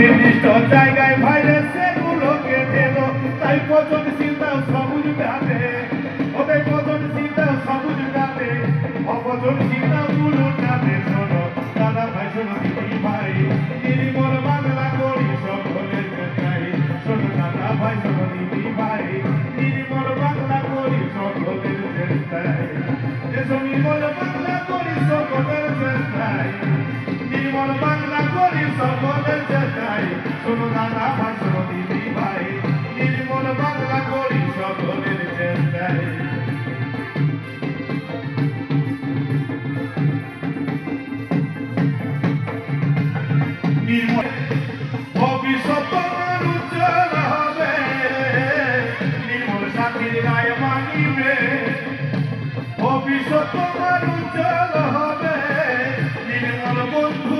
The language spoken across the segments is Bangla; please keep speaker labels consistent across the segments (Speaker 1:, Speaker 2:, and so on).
Speaker 1: নির্দিষ্ট জায়গায় ভাইরাস সেগুলোকে দিল তাই পচনশীলতা সবুজ গাতে ওদের পচনশীলতা সবুজ গাতে অপচনশীলতা গুলো গাতে শোনো, দাদা ভাই, শোনো দিদি ভাই। নির্মল বাংলা করি সকলের চাই শোনো দাদা ভাই, শোনো দিদি ভাই। নির্মল বাংলা করি সকলের চেষ্টায় এসো নির্মল বাংলা নির্মল বাংলা করি সকলের চেষ্টায় শোনো দাদা ভাই দিদি ভাই নির্মল বাংলা করি সকলের চেষ্টায় ভবিষ্যৎ উজ্জ্বল হবে। নির্মল সাথীর গায়ে মানিবে। ভবিষ্যৎ তোমার উজ্জ্বল হবে। নির্মল বন্ধুদের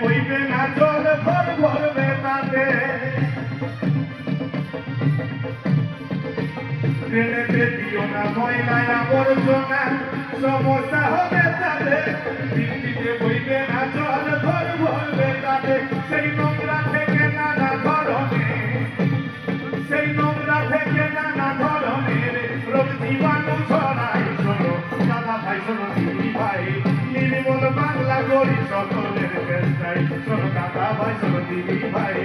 Speaker 1: বইবে না জল, ঘর ভরবে তাতে। ট্রেনেতে দিও না ময়লায় আবর্জনা, সমস্যা হবে তাতে। বৃষ্টিতে বইবে না জল, ঘর ভরবে তাতে। সেই নোংরা থেকে নানা ধরনের, সেই নোংরা থেকে নানা ধরনের রোগ জীবাণু ছড়ায়। শোনো, দাদা ভাই, শোনো, দিদি ভাই, নির্মল বাংলা করি সকলের চেষ্টায় শোনো দাদা ভাই শোনো দিদি ভাই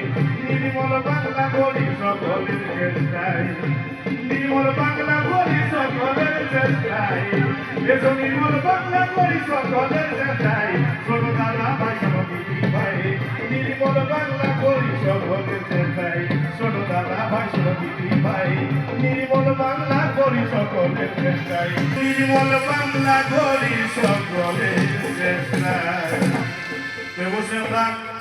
Speaker 1: নির্মল বাংলা বাংলা সকলের চেষ্টায় নির্মল ভাই ভাই নির্মল বাংলা করি সকলের চেষ্টায়। ভাই ভাই নির্মল বাংলা করি সকলের রাখ